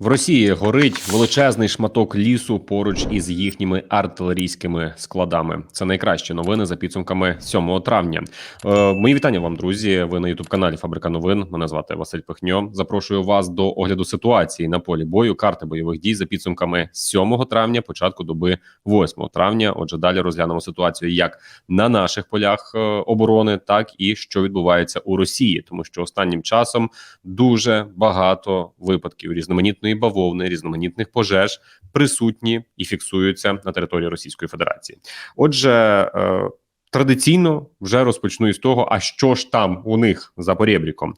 В Росії горить величезний шматок лісу поруч із їхніми артилерійськими складами. Це найкращі новини за підсумками 7 травня. Е, мої вітання вам, друзі. Ви на ютуб каналі Фабрика новин. Мене звати Василь Пихньо. Запрошую вас до огляду ситуації на полі бою. Карти бойових дій за підсумками 7 травня, початку доби 8 травня. Отже, далі розглянемо ситуацію як на наших полях е, оборони, так і що відбувається у Росії, тому що останнім часом дуже багато випадків різноманітної бавовни, різноманітних пожеж присутні і фіксуються на території Російської Федерації. Отже, е, традиційно вже розпочну із того, а що ж там у них за порєбріком.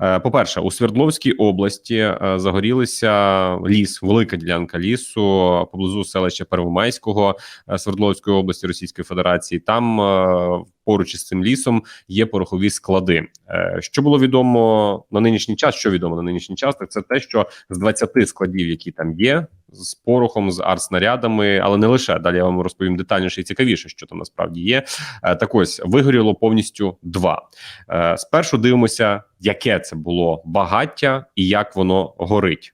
Е, По-перше, у Свердловській області е, загорілися ліс, велика ділянка лісу поблизу селища Первомайського е, Свердловської області Російської Федерації. Там поруч із цим лісом є порохові склади. Що було відомо на нинішній час? Що відомо на нинішній час? Так це те, що з 20 складів, які там є, з порохом, з артснарядами, але не лише далі. Я вам розповім детальніше і цікавіше, що там насправді є. Е, Так ось вигоріло повністю два. Е, Спершу дивимося, яке це було багаття і як воно горить.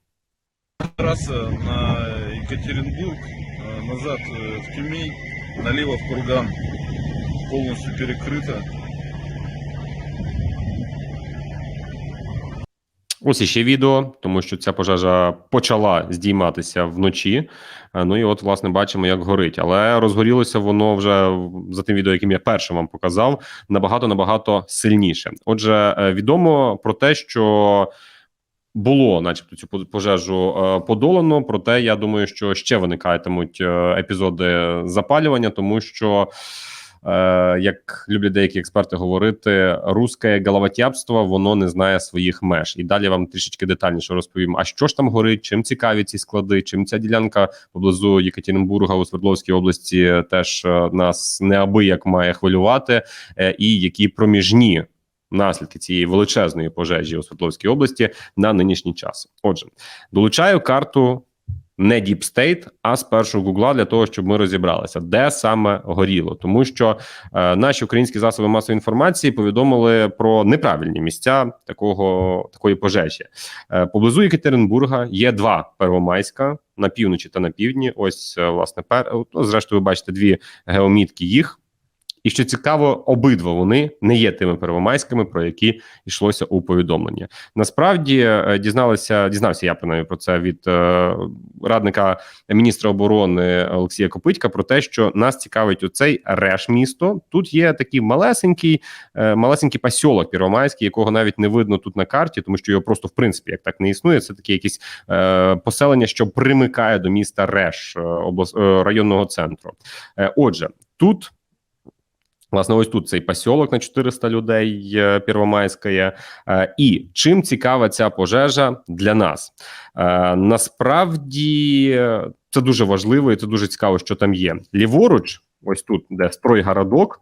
Трасса на Екатеринбург, э, назад э, в Тюмень, налево в Курган. Полностью перекрыто. Ось іще відео, тому що ця пожежа почала здійматися вночі. Е, Ну і от, власне, бачимо, як горить. Але розгорілося воно вже за тим відео, яким я першим вам показав, набагато набагато сильніше. Отже, е, відомо про те, що. Було, начебто, цю пожежу е, подолано. Проте я думаю, що ще виникатимуть епізоди запалювання, тому що, як люблять деякі експерти говорити, русське головотяпство воно не знає своїх меж. І далі вам трішечки детальніше розповім. А що ж там горить? Чим цікаві ці склади? Чим ця ділянка поблизу Єкатеринбурга у Свердловській області теж е, нас неабияк має хвилювати, е, і які проміжні наслідки цієї величезної пожежі у Свердловській області на нинішній час. Отже, долучаю карту не State, а спершу Гугла для того, щоб ми розібралися, де саме горіло, тому що е, наші українські засоби масової інформації повідомили про неправильні місця такого такої пожежі. Е, поблизу Екатеринбурга є два первомайська на півночі та на півдні. Ось е, власне пер... ну, зрештою, ви бачите дві геомітки їх. І що цікаво, обидва вони не є тими первомайськими, про які йшлося у повідомленні. Насправді е, дізналися, дізнався я принаймні про це від е, радника міністра оборони Олексія Копитька про те, що нас цікавить оцей реш місто. Тут є такий малесенький, е, малесенький посьолок Первомайський, якого навіть не видно тут на карті, тому що його просто в принципі як так не існує. Це таке якесь е, поселення, що примикає до міста Реш е, облас, е, районного центру. Е, отже, тут. Власне, ось тут цей посілок на 400 людей е, Первомайська. Е, І чим цікава ця пожежа для нас? Е, Насправді це дуже важливо, і це дуже цікаво, що там є. Ліворуч, ось тут, де стройгородок,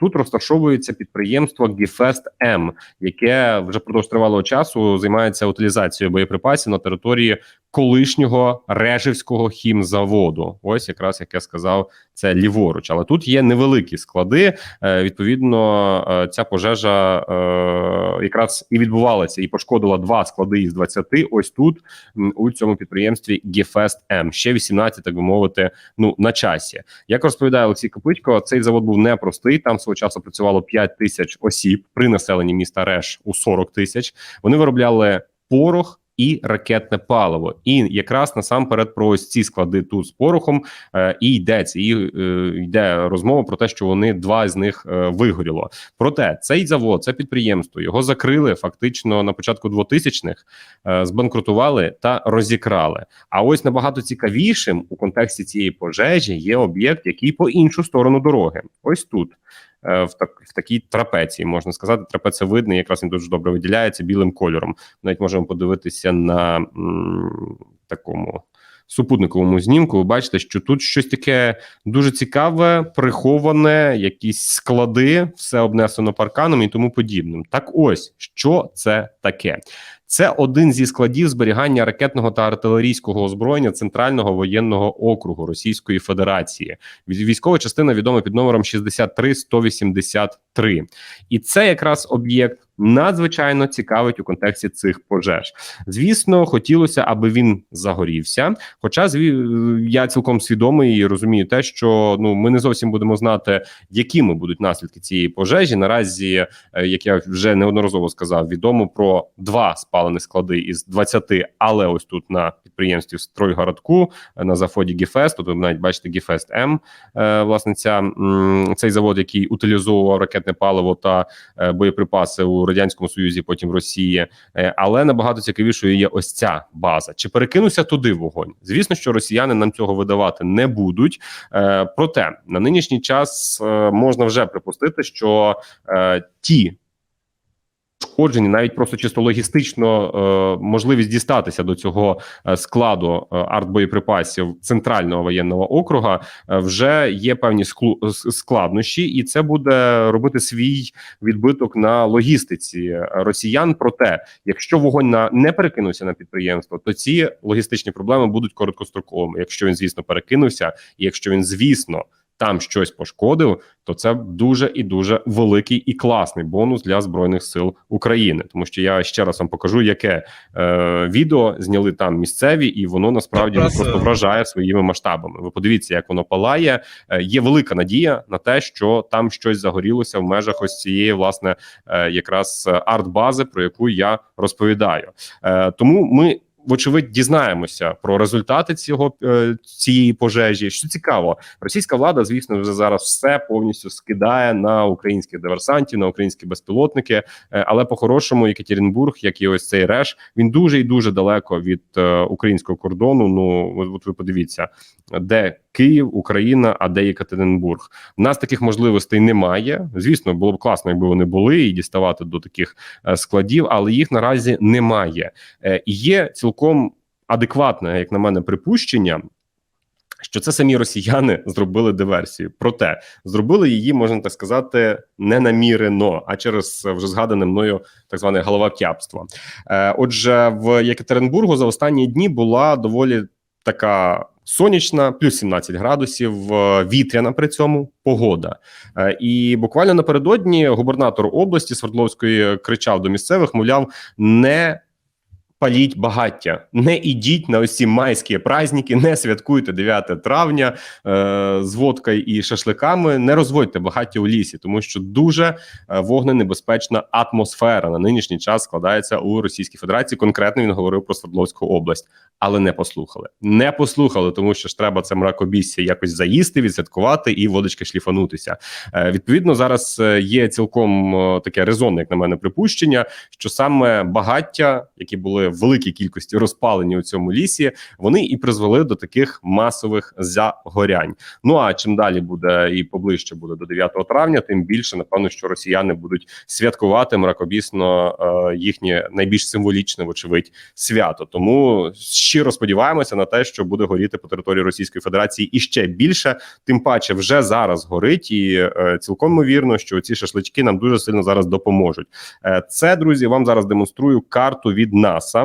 тут розташовується підприємство Гіфест М, яке вже впродовж тривалого часу займається утилізацією боєприпасів на території колишнього Режівського хімзаводу. Ось якраз як я сказав, це ліворуч. Але тут є невеликі склади. Е, Відповідно, е, ця пожежа е, якраз і відбувалася і пошкодила два склади із 20 Ось тут у цьому підприємстві Гефест М. Ще 18, так би мовити, ну на часі. Як розповідає Олексій Копитько, цей завод був непростий. Там свого часу працювало 5 тисяч осіб при населенні міста Реш у 40 тисяч. Вони виробляли порох. І ракетне паливо, і якраз насамперед про ось ці склади тут з порохом е, і йдеться, і е, йде розмова про те, що вони два з них е, вигоріло. Проте цей завод, це підприємство, його закрили фактично на початку 2000-х, е, збанкрутували та розікрали. А ось набагато цікавішим у контексті цієї пожежі є об'єкт, який по іншу сторону дороги. Ось тут. Е, В так в такій трапеції можна сказати, трапецевидний, якраз він дуже добре виділяється білим кольором. Навіть можемо подивитися на м, такому супутниковому знімку. Ви бачите, що тут щось таке дуже цікаве, приховане, якісь склади, все обнесено парканом і тому подібним. Так, ось що це таке. Це один зі складів зберігання ракетного та артилерійського озброєння Центрального воєнного округу Російської Федерації. Військова частина відома під номером 63183. І це якраз об'єкт надзвичайно цікавить у контексті цих пожеж. Звісно, хотілося, аби він загорівся. Хоча я цілком свідомий і розумію те, що ну ми не зовсім будемо знати, якими будуть наслідки цієї пожежі. Наразі, е, як я вже неодноразово сказав, відомо про два спалені склади із 20, але ось тут на підприємстві Стройгородку е, на заводі Гіфест. Тут ви навіть бачите Гіфест М. е, Власне, ця цей завод, який утилізовував ракетне паливо та боєприпаси у радянському союзі, потім Росії. Е, Але набагато цікавішою є ось ця база. Чи перекинувся туди вогонь? Звісно, що росіяни нам цього видавати не будуть. Е, Проте на нинішній час е, можна вже припустити, що ті. Шкоджені навіть просто чисто логістично е, можливість дістатися до цього е, складу е, артбоєприпасів центрального воєнного округа е, вже є певні склу- складнощі, і це буде робити свій відбиток на логістиці росіян. Проте, якщо вогонь на не перекинувся на підприємство, то ці логістичні проблеми будуть короткостроковими. Якщо він, звісно, перекинувся, і якщо він, звісно. Там щось пошкодив, то це дуже і дуже великий і класний бонус для збройних сил України. Тому що я ще раз вам покажу, яке е, відео зняли там місцеві, і воно насправді ну, просто е, вражає своїми масштабами. Ви подивіться, як воно палає. Е, є велика надія на те, що там щось загорілося в межах ось цієї власне е, якраз арт-бази, про яку я розповідаю. Е, тому ми. Вочевидь, дізнаємося про результати цього е, цієї пожежі. Що цікаво, російська влада, звісно, вже зараз все повністю скидає на українських диверсантів, на українські безпілотники. Е, але по-хорошому, Екатеринбург, як і ось цей реш, він дуже і дуже далеко від е, українського кордону. Ну от, ви подивіться, де Київ, Україна, а де Екатеринбург. У нас таких можливостей немає. Звісно, було б класно, якби вони були і діставати до таких е, складів, але їх наразі немає. Е, є цілком адекватне, як на мене, припущення. Що це самі росіяни зробили диверсію, проте зробили її, можна так сказати, не намірено, а через е, вже згадане мною так зване головотяпство. Е, отже, в Єкатеринбургу за останні дні була доволі така сонячна, плюс 17 градусів, е, вітряна при цьому погода. Е, І буквально напередодні губернатор області Свердловської кричав до місцевих, мовляв, не. Паліть багаття, не ідіть на ось майські праздники, не святкуйте 9 травня е, з водкою і шашликами. Не розводьте багаття у лісі, тому що дуже е, вогненебезпечна атмосфера на нинішній час складається у Російській Федерації. Конкретно він говорив про Свердловську область, але не послухали. Не послухали, тому що ж треба це мракобісся якось заїсти, відсвяткувати і водочки шліфанутися. Е, відповідно, зараз е, є цілком е, таке резонне, як на мене, припущення, що саме багаття, які були великій кількості розпалені у цьому лісі, вони і призвели до таких масових загорянь. Ну а чим далі буде і поближче буде до 9 травня, тим більше напевно, що росіяни будуть святкувати мракобісно е, їхнє найбільш символічне, вочевидь, свято. Тому щиро сподіваємося на те, що буде горіти по території Російської Федерації і ще більше. Тим паче, вже зараз горить, і е, цілком ймовірно, що ці шашлички нам дуже сильно зараз допоможуть. Е, це друзі, вам зараз демонструю карту від НАСА,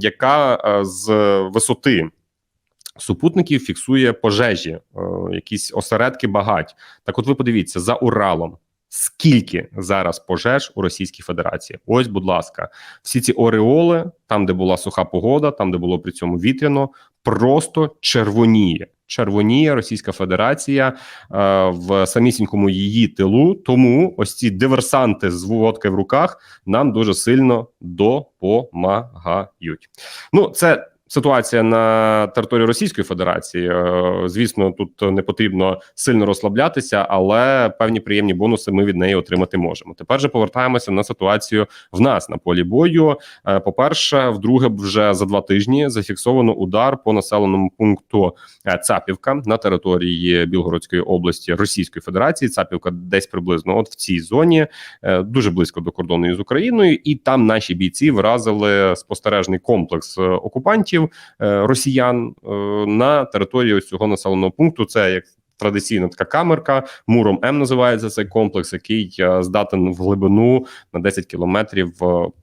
яка е, з висоти. Супутників фіксує пожежі, е, якісь осередки багать. Так, от ви подивіться за Уралом. Скільки зараз пожеж у Російській Федерації? Ось, будь ласка, всі ці ореоли, там, де була суха погода, там, де було при цьому вітряно, просто червоніє. Червоніє Російська Федерація е, в самісінькому її тилу. Тому ось ці диверсанти з водки в руках нам дуже сильно допомагають. Ну, це ситуація на території Російської Федерації. Е, Звісно, тут не потрібно сильно розслаблятися, але певні приємні бонуси ми від неї отримати можемо. Тепер же повертаємося на ситуацію в нас на полі бою. Е, По-перше, вдруге, вже за два тижні зафіксовано удар по населеному пункту е, Цапівка на території Білгородської області Російської Федерації. Цапівка десь приблизно от в цій зоні, дуже близько до кордону із Україною, і там наші бійці вразили спостережний комплекс окупантів е, росіян е, на території ось цього населеного пункту. Це як традиційна така камерка. Муром М називається цей комплекс, який е, здатен в глибину на 10 кілометрів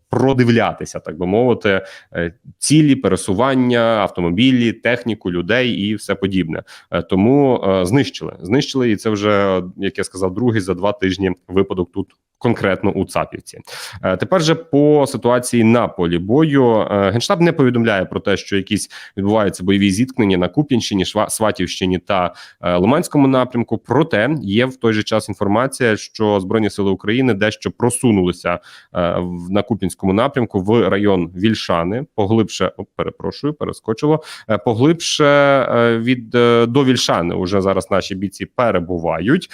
продивлятися, так би мовити, е, цілі, пересування, автомобілі, техніку, людей і все подібне. Е, Тому е, знищили. Знищили, і це вже як я сказав, другий за два тижні випадок тут. Конкретно у Цапівці, тепер же по ситуації на полі бою генштаб не повідомляє про те, що якісь відбуваються бойові зіткнення на Куп'янщині, Сватівщині та Лиманському напрямку. Проте є в той же час інформація, що збройні сили України дещо просунулися в- на Куп'янському напрямку в район Вільшани, поглибше о, перепрошую, перескочило е, поглибше е, від е, до Вільшани. Уже зараз наші бійці перебувають,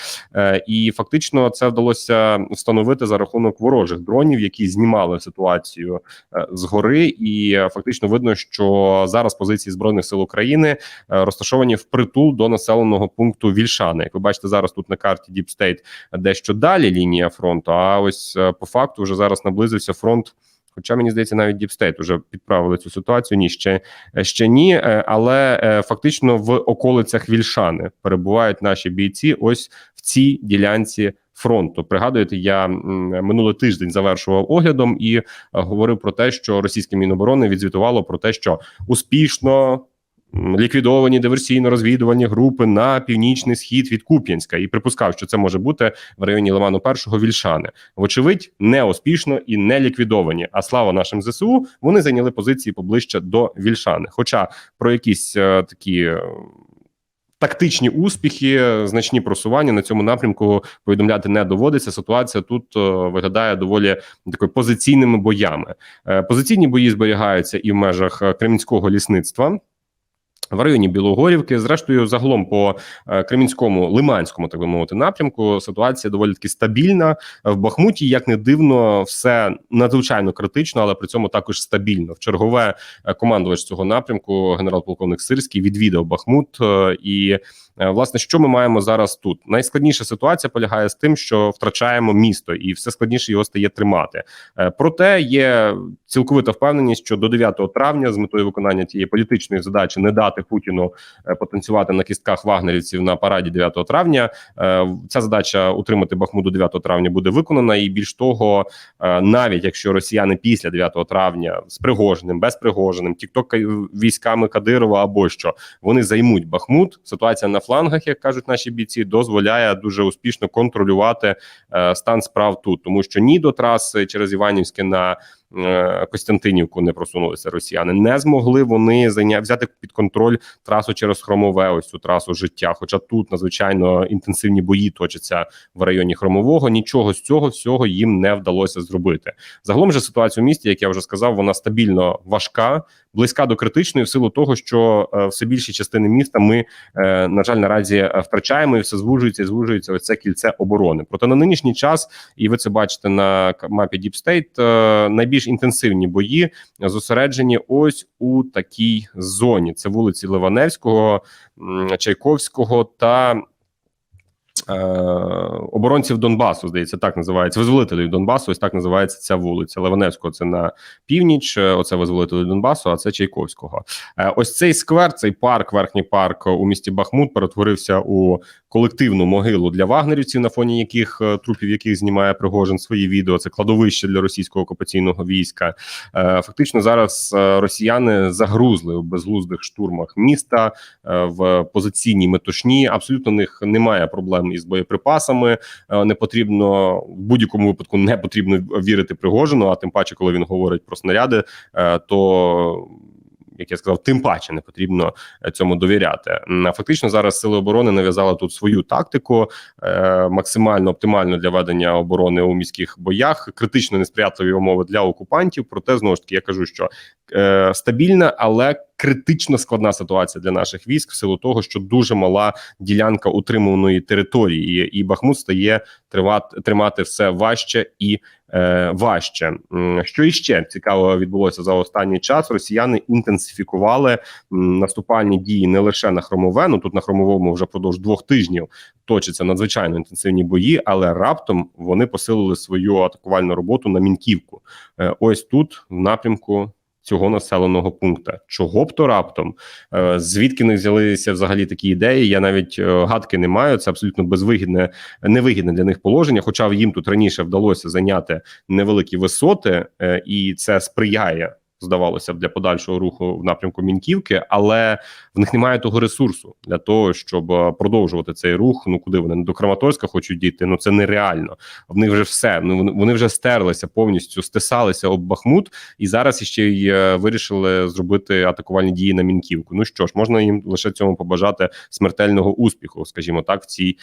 і фактично це вдалося встановити за рахунок ворожих дронів, які знімали ситуацію згори, і фактично видно, що зараз позиції збройних сил України розташовані впритул до населеного пункту Вільшани. Як ви бачите, зараз тут на карті State дещо далі лінія фронту. А ось по факту вже зараз наблизився фронт. Хоча мені здається, навіть Діпстейт вже підправили цю ситуацію. Ні, ще, ще ні. Е, Але е, фактично в околицях Вільшани перебувають наші бійці. Ось в цій ділянці фронту. Пригадуєте, я минулий тиждень завершував оглядом і е, говорив про те, що російське міноборони відзвітувало про те, що успішно. Ліквідовані диверсійно-розвідувальні групи на північний схід від Куп'янська і припускав, що це може бути в районі Лиману першого Вільшани. Вочевидь, не успішно і не ліквідовані. А слава нашим ЗСУ, вони зайняли позиції поближче до Вільшани. Хоча про якісь е, такі. е, Тактичні успіхи, значні просування на цьому напрямку повідомляти не доводиться. Ситуація тут е, виглядає доволі такою позиційними боями. Е, позиційні бої зберігаються і в межах кремінського лісництва. В районі Білогорівки, зрештою, загалом по е, Кремінському лиманському, так би мовити, напрямку ситуація доволі таки стабільна. В Бахмуті, як не дивно, все надзвичайно критично, але при цьому також стабільно. В чергове е, командувач цього напрямку, генерал-полковник Сирський, відвідав Бахмут. е, І власне, що ми маємо зараз тут? Найскладніша ситуація полягає з тим, що втрачаємо місто, і все складніше його стає тримати. Е, Проте є цілковита впевненість, що до 9 травня з метою виконання тієї політичної задачі не дати Путіну е, потанцювати на кістках вагнерівців на параді 9 травня. е, Ця задача утримати Бахмут до 9 травня буде виконана, і більш того, е, навіть якщо росіяни після 9 травня з Пригожиним, без Пригожиним, тікток військами Кадирова або що вони займуть Бахмут. Ситуація на флангах, як кажуть наші бійці, дозволяє дуже успішно контролювати е, стан справ тут, тому що ні до траси через Іванівське на Костянтинівку не просунулися росіяни. Не змогли вони зайня взяти під контроль трасу через Хромове, ось цю трасу життя. Хоча тут надзвичайно інтенсивні бої точаться в районі Хромового. Нічого з цього всього їм не вдалося зробити. Загалом же ситуація в місті, як я вже сказав, вона стабільно важка, близька до критичної в силу того, що е, все більші частини міста ми е, на жаль наразі е, втрачаємо і все звужується і звужується ось це кільце оборони. Проте на нинішній час, і ви це бачите на мапі Deep State, найбільш інтенсивні бої зосереджені ось у такій зоні. Це вулиці Ливаневського, Чайковського та. Е, оборонців Донбасу, здається, так називається визволителів Донбасу. Ось так називається ця вулиця. Леваневського це на північ. е, Оце визволителі Донбасу, а це Чайковського. Е, Ось цей сквер, цей парк, верхній парк у місті Бахмут, перетворився у колективну могилу для вагнерівців, на фоні яких е, трупів яких знімає Пригожин свої відео. Це кладовище для російського окупаційного війська. Е, Фактично зараз е, росіяни загрузли в безглуздих штурмах міста е, в позиційній метушні. Абсолютно в них немає проблем із боєприпасами. Е, Не потрібно в будь-якому випадку не потрібно вірити Пригожину. А тим паче, коли він говорить про снаряди, е, то як я сказав, тим паче не потрібно е, цьому довіряти. Фактично зараз сили оборони нав'язали тут свою тактику, максимально оптимально для ведення оборони у міських боях, критично несприятливі умови для окупантів. Проте знову ж таки я кажу, що стабільна, але критично складна ситуація для наших військ в силу того, що дуже мала ділянка утримуваної території, і, Бахмут стає тривати, тримати все важче і е, важче. Що іще цікаво відбулося за останній час? Росіяни інтенсифікували наступальні дії не лише на хромове. Ну тут на хромовому вже продовж двох тижнів точаться надзвичайно інтенсивні бої, але раптом вони посилили свою атакувальну роботу на мінківку. Е, Ось тут в напрямку цього населеного пункту. Чого б то раптом? Е, Звідки не взялися взагалі такі ідеї? Я навіть е, гадки не маю. Це абсолютно безвигідне, невигідне для них положення. Хоча їм тут раніше вдалося зайняти невеликі висоти, е, і це сприяє. Здавалося б, для подальшого руху в напрямку Мінківки, але в них немає того ресурсу для того, щоб е, продовжувати цей рух. Ну куди вони до Краматорська хочуть дійти? Ну це нереально. В них вже все. Ну вони- вже стерлися повністю, стисалися об Бахмут, і зараз іще й е, вирішили зробити атакувальні дії на Мінківку. Ну що ж, можна їм лише цьому побажати смертельного успіху, скажімо так, в цій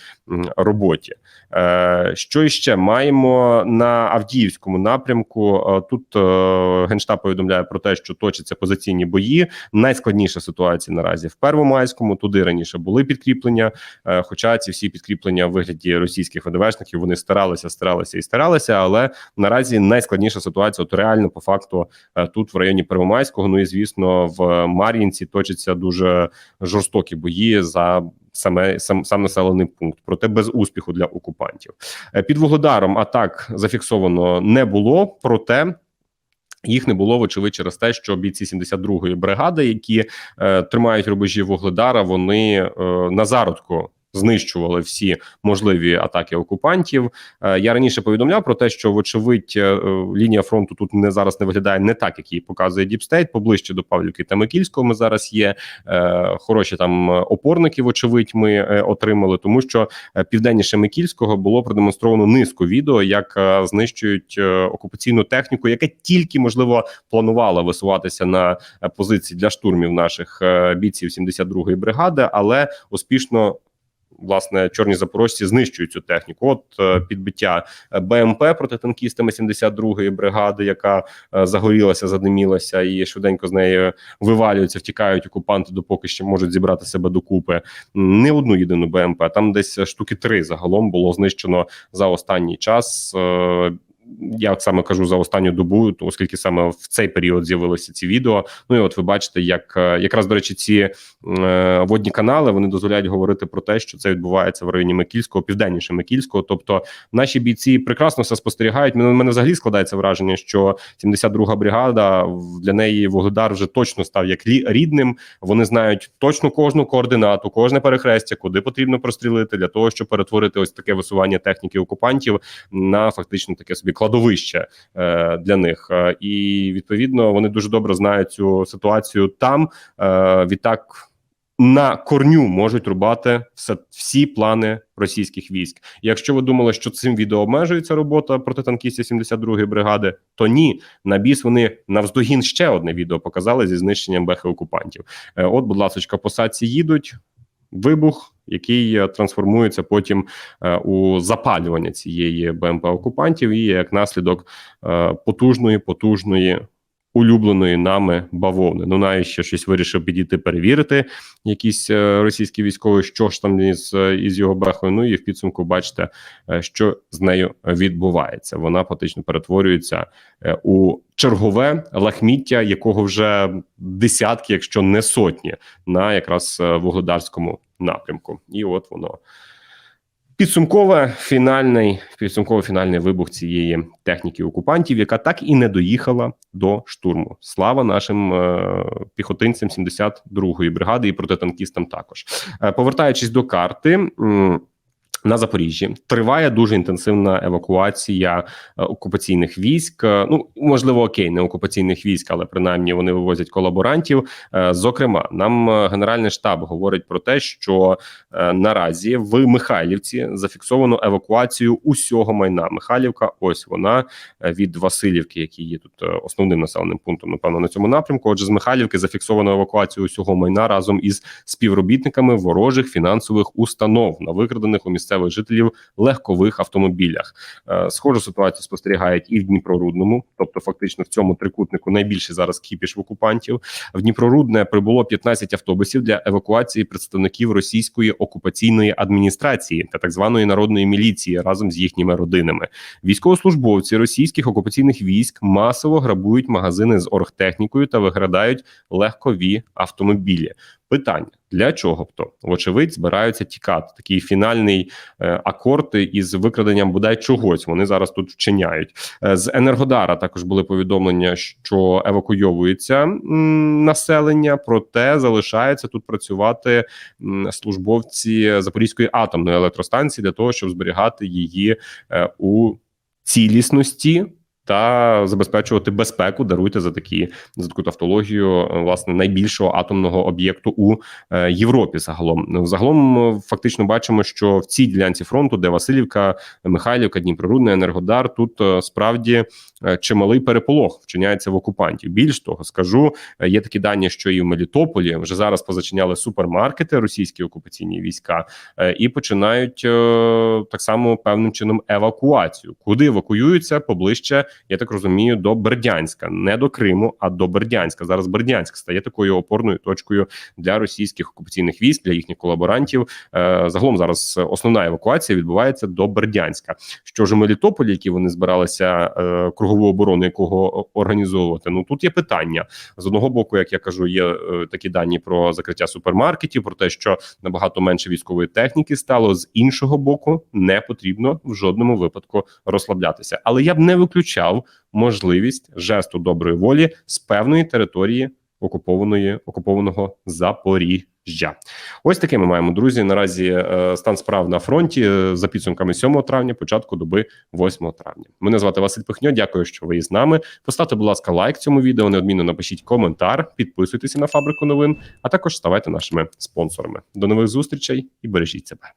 роботі. Е, що іще маємо на Авдіївському напрямку? Тут генштаб повідомляє про те, що точаться позиційні бої. Найскладніша ситуація наразі в Первомайському. Туди раніше були підкріплення. е, Хоча ці всі підкріплення в вигляді російських ВДВшників вони старалися, старалися і старалися. Але наразі найскладніша ситуація, от реально по факту, е, тут в районі Первомайського. Ну і звісно, в Мар'їнці точаться дуже жорстокі бої за. Саме сам сам населений пункт, проте без успіху для окупантів. Е, Під вугледаром атак зафіксовано не було, проте. Їх не було вочевидь через те, що бійці 72-ї бригади, які е, тримають рубежі вугледара, вони е, на зародку знищували всі можливі атаки окупантів. Е, я раніше повідомляв про те, що вочевидь е, е, лінія фронту тут не зараз не виглядає не так, як її показує Діпстейт. Поближче до Павлівки та Микільського. Ми зараз є хороші там опорники. Вочевидь, ми отримали, тому що південніше Микільського було продемонстровано низку відео, як знищують окупаційну техніку, яка тільки можливо планувала висуватися на позиції для штурмів наших бійців 72-ї бригади, але успішно. Власне, чорні запорожці знищують цю техніку. От е, підбиття е, БМП протитанкістами 72-ї бригади, яка е, загорілася, задимілася, і швиденько з нею вивалюються, втікають окупанти, допоки ще можуть зібрати себе докупи. Не одну єдину БМП. Там десь штуки три загалом було знищено за останній час. Я от саме кажу за останню добу, оскільки саме в цей період з'явилися ці відео. Ну і от ви бачите, як е, якраз до речі, ці е, водні канали вони дозволяють говорити про те, що це відбувається в районі Микільського, південніше Микільського. Тобто наші бійці прекрасно все спостерігають. Мене мене взагалі складається враження, що 72-га бригада для неї Вугледар вже точно став як рідним. Вони знають точно кожну координату, кожне перехрестя, куди потрібно прострілити для того, щоб перетворити ось таке висування техніки окупантів на фактично таке собі кладовище е, для них. Е, і відповідно вони дуже добре знають цю ситуацію там. Е, відтак. На корню можуть рубати все всі плани російських військ. Якщо ви думали, що цим відео обмежується робота протитанкістів 72-ї бригади, то ні, на біс вони навздогін ще одне відео показали зі знищенням бехи окупантів. Е, От, будь ласка, посадці їдуть. Вибух, який е, трансформується потім е, у запалювання цієї БМП окупантів, і як наслідок е, потужної, потужної улюбленої нами бавовни. Ну навіть ще щось вирішив підійти перевірити. Якісь е, російські військові, що ж там із, е, із його бехою. Ну і в підсумку бачите, е, що з нею відбувається. Вона фактично перетворюється у чергове лахміття, якого вже десятки, якщо не сотні, на якраз вугледарському напрямку. І от воно. Підсумкове фінальний підсумково фінальний вибух цієї техніки окупантів, яка так і не доїхала до штурму. Слава нашим е, піхотинцям 72-ї бригади і протитанкістам також. Е, повертаючись до карти. м, на Запоріжжі триває дуже інтенсивна евакуація е, окупаційних військ. Е, Ну можливо, окей, не окупаційних військ, але принаймні вони вивозять колаборантів. Е, Зокрема, нам Генеральний штаб говорить про те, що наразі в Михайлівці зафіксовано евакуацію усього майна. Михайлівка, ось вона від Васильівки, який є тут основним населеним пунктом, напевно, на цьому напрямку. Отже, з Михайлівки зафіксовано евакуацію усього майна разом із співробітниками ворожих фінансових установ на викрадених у місцевих жителів легкових автомобілях. Е, Схожу ситуацію спостерігають і в Дніпрорудному, тобто фактично в цьому трикутнику найбільше зараз кіпіш в окупантів. В Дніпрорудне прибуло 15 автобусів для евакуації представників російської окупаційної адміністрації та так званої народної міліції разом з їхніми родинами. Військовослужбовці російських окупаційних військ масово грабують магазини з оргтехнікою та викрадають легкові автомобілі. Питання для чого б? Вочевидь, збираються тікати. Такий фінальний е, акорд із викраденням бодай чогось. Вони зараз тут вчиняють. Е, з Енергодара також були повідомлення, що евакуйовується м, населення, проте залишається тут працювати м, службовці Запорізької атомної електростанції для того, щоб зберігати її е, у цілісності. Та забезпечувати безпеку, даруйте за такі за таку тавтологію, е, власне, найбільшого атомного об'єкту у е, Європі. Загалом загалом е, фактично бачимо, що в цій ділянці фронту, де Васильівка, Михайлівка, Дніпрорудне, Енергодар, тут справді чималий переполох вчиняється в окупантів. Більш того, скажу, е, є такі дані, що і в Мелітополі вже зараз позачиняли супермаркети російські окупаційні війська е, і починають е, так само певним чином евакуацію. Куди евакуюються поближче, я так розумію, до Бердянська, не до Криму, а до Бердянська. Зараз Бердянськ стає такою опорною точкою для російських окупаційних військ, для їхніх колаборантів. Е, Загалом зараз основна евакуація відбувається до Бердянська. Що ж у Мелітополі, які вони збиралися е, кругову оборону, якого організовувати? Ну тут є питання з одного боку, як я кажу, є е, такі дані про закриття супермаркетів, про те, що набагато менше військової техніки стало. З іншого боку, не потрібно в жодному випадку розслаблятися. Але я б не виключав можливість жесту доброї волі з певної території окупованої окупованого Запоріжжя. Ось таке ми маємо друзі. Наразі е, стан справ на фронті е, за підсумками 7 травня, початку доби 8 травня. Мене звати Василь Пихньо. Дякую, що ви із нами. Поставте, будь ласка, лайк цьому відео. Неодмінно напишіть коментар, підписуйтеся на фабрику новин, а також ставайте нашими спонсорами. До нових зустрічей і бережіть себе.